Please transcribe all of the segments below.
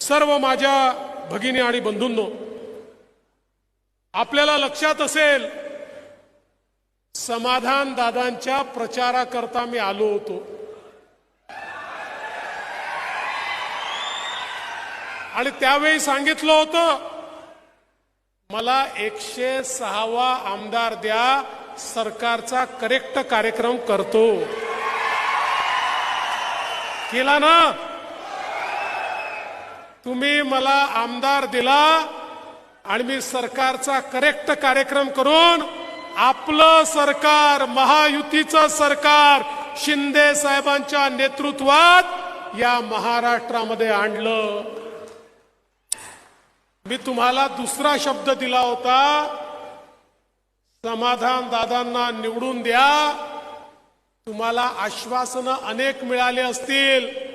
सर्व माझ्या भगिनी आणि बंधूंनो आपल्याला लक्षात असेल समाधान दादांच्या प्रचाराकरता मी आलो होतो. आणि त्यावेळी सांगितलं होतं मला एकशे सहावा आमदार द्या सरकारचा करेक्ट कार्यक्रम करतो. केला ना? तुम्ही मला आमदार दिला आणि मी सरकारचा करेक्ट कार्यक्रम करून आपलं सरकार महायुतीचं सरकार शिंदे साहेबांच्या नेतृत्वात या महाराष्ट्रामध्ये आणलं. मी तुम्हाला दुसरा शब्द दिला होता समाधान दादांना निवडून द्या तुम्हाला आश्वासनं अनेक मिळाले असतील.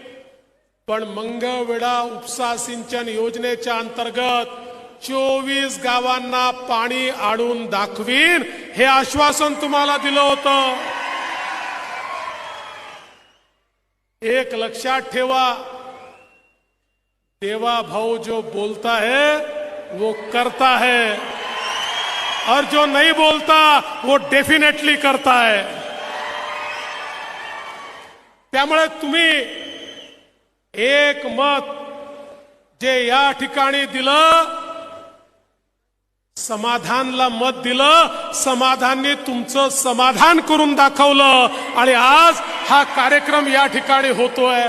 पण मंगवेडा उपसा सिंचन योजनेच्या अंतर्गत चोवीस गावांना पाणी आणून दाखवीन हे आश्वासन तुम्हाला दिलं होतं. एक लक्षात ठेवा देवा भाऊ जो बोलता है वो करता है और जो नहीं बोलता वो डेफिनेटली करता है त्यामुळे तुम्ही एक मत जे या ठिकाणी दिलं समाधानला मत दिलं समाधानने तुमचं समाधान करून दाखवलं. आणि आज हा कार्यक्रम या ठिकाणी होतोय.